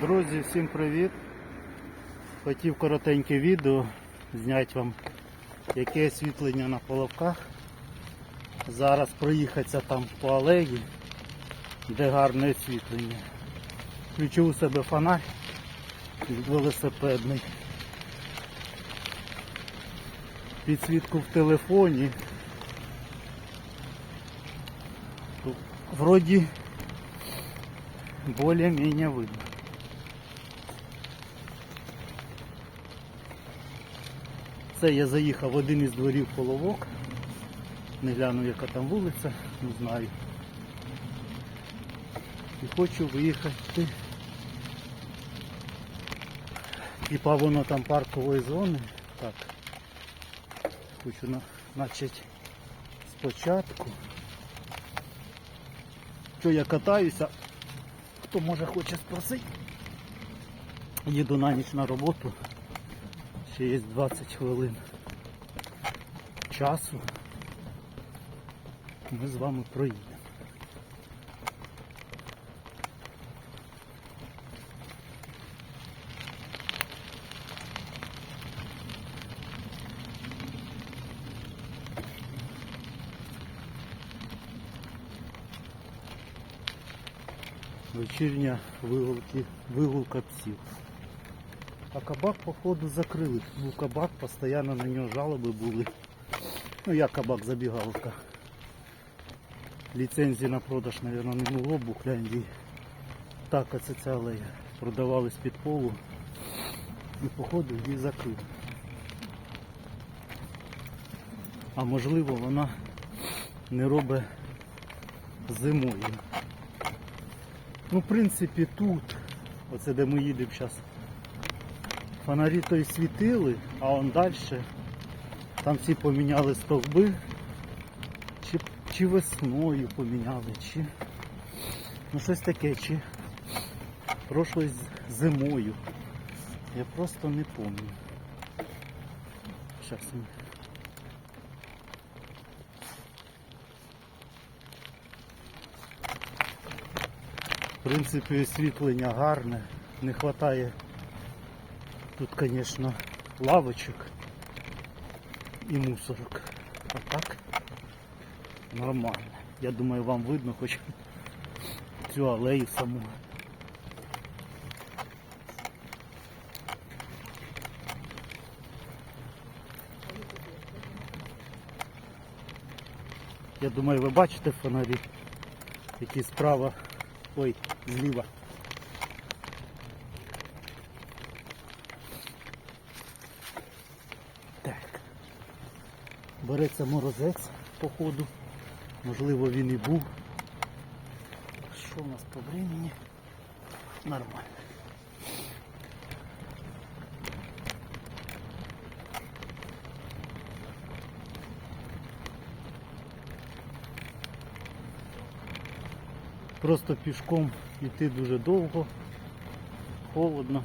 Друзі, всім привіт! Хотів коротеньке відео зняти вам, яке освітлення на половках. Зараз проїхатися там по алеї, де гарне освітлення. Включив у себе фонарь велосипедний. Підсвітку в телефоні. Вроді более-менее видно. Це я заїхав в один із дворів половок. Не глянув, яка там вулиця, не знаю. І хочу виїхати. Типа воно там паркової зони. Так. Хочу на, начать спочатку. Що я катаюся, хто може хоче спросити. Їду на ніч на роботу. Ще є 20 хвилин часу. Ми з вами проїдемо. Вечірня вигулки, вигулка псів. А кабак, походу, закрили. Був кабак, постійно на нього жалоби були. Ну як кабак забігалка. Ліцензії на продаж, мабуть, не було в Бухляндії. Так, оце ця алея. Продавались під полу. І походу її закрили. А можливо вона не робить зимою. Ну, в принципі, тут, оце де ми їдемо зараз, фонарі то й світили, а он далі, там всі поміняли стовби, чи, чи весною поміняли, чи ну щось таке, чи прошлою зимою. Я просто не пам'ятаю. Зараз ми. В принципі, освітлення гарне, не вистачає тут, звісно, лавочок і мусорок. А так нормально. Я думаю, вам видно хоч цю алею саму. Я думаю, ви бачите фонарі, які справа, ой, зліва. Береться морозець, походу. Можливо він і був. Що у нас по времени? Нормально. Просто пішком йти дуже довго, холодно.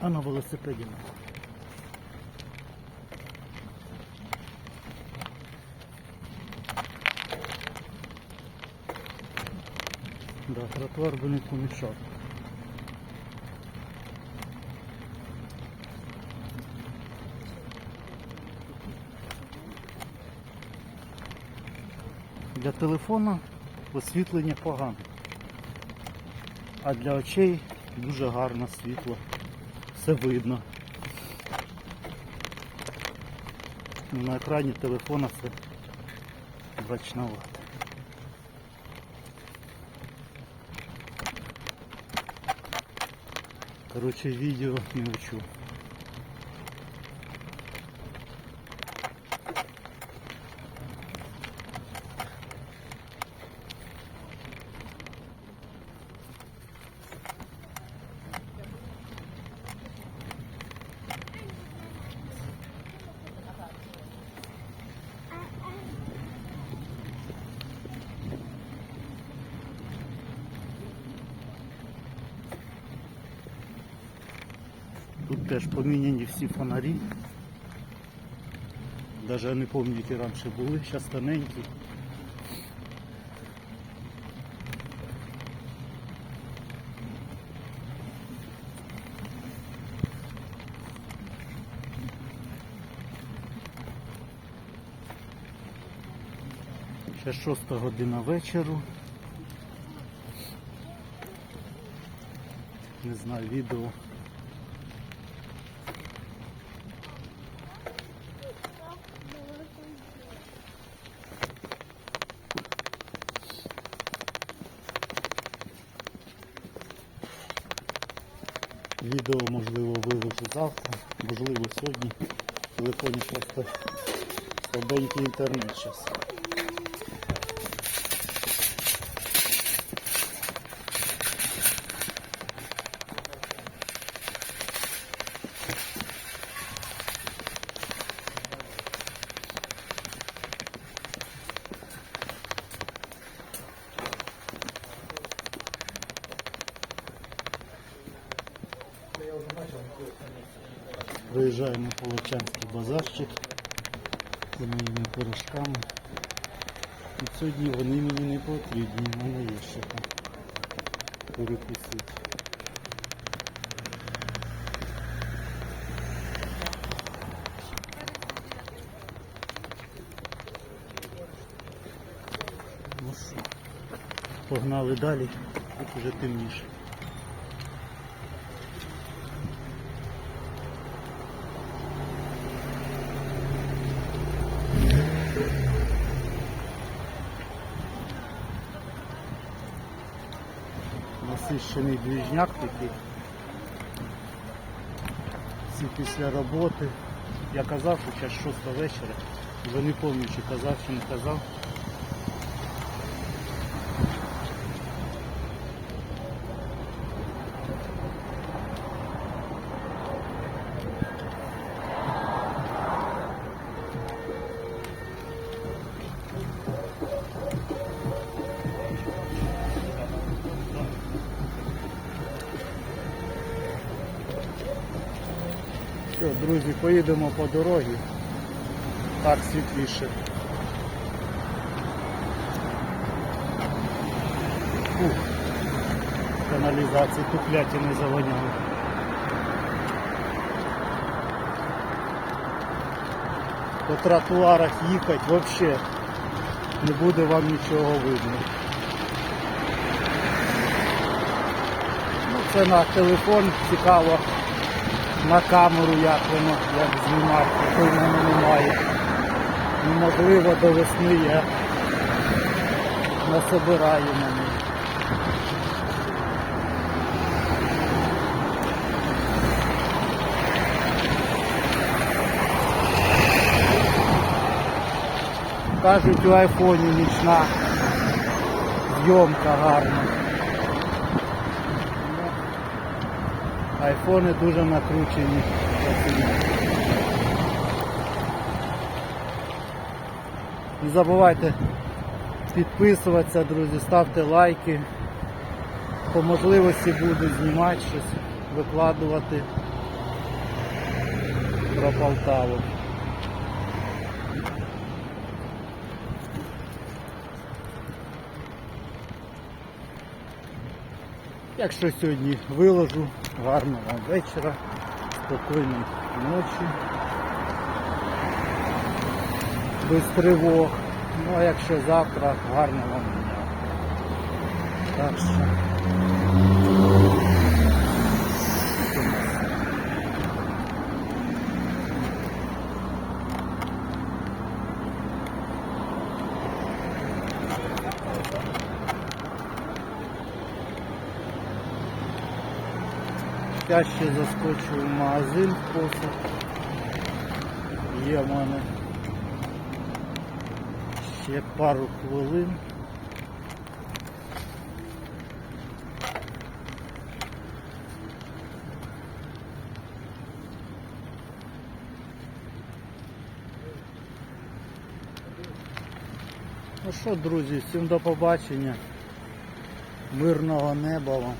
А на велосипеді не. Да, тротуар би не помішав. Для телефона освітлення погане. А для очей дуже гарне світло. Все видно. На екрані телефона все бачновато. Короче, видео не учу. теж поміняні всі фонарі. Навіть не пам'ятаю, які раніше були, зараз тоненькі. Ще шоста година вечору. Не знаю відео. Можливо виложу завтра, можливо сьогодні. В телефоні просто слабенький інтернет зараз. Виїжджаємо на Полочанський базарчик з моїми пирожками. І сьогодні вони мені не потрібні, в мене є ще там перекусити. Ну що, погнали далі, тут уже темніше. Насищений двіжняк такий. Всі після роботи. Я казав, що час 6 вечора. Вже не пам'ятаю, чи казав, чи не казав. Друзі, поїдемо по дорозі. Так світліше. Фух. Каналізації тупляті не завоняли. По тротуарах їхати взагалі не буде вам нічого видно. Ну, це на телефон цікаво на камеру як воно, як знімати, такої в мене немає. Неможливо до весни я насобираю на неї. Кажуть, у айфоні нічна зйомка гарна. Айфони дуже накручені. Не забувайте підписуватися, друзі, ставте лайки. По можливості буду знімати щось, викладувати про Полтаву. Якщо сьогодні виложу, гарного вам вечора, спокійної ночі, без тривог. Ну а якщо завтра, гарного вам дня. Так що. Я ще заскочу в магазин посуд. Є в мене ще пару хвилин. Ну що, друзі, всім до побачення. Мирного неба вам.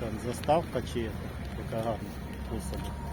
Там заставка чи яка гарна посада.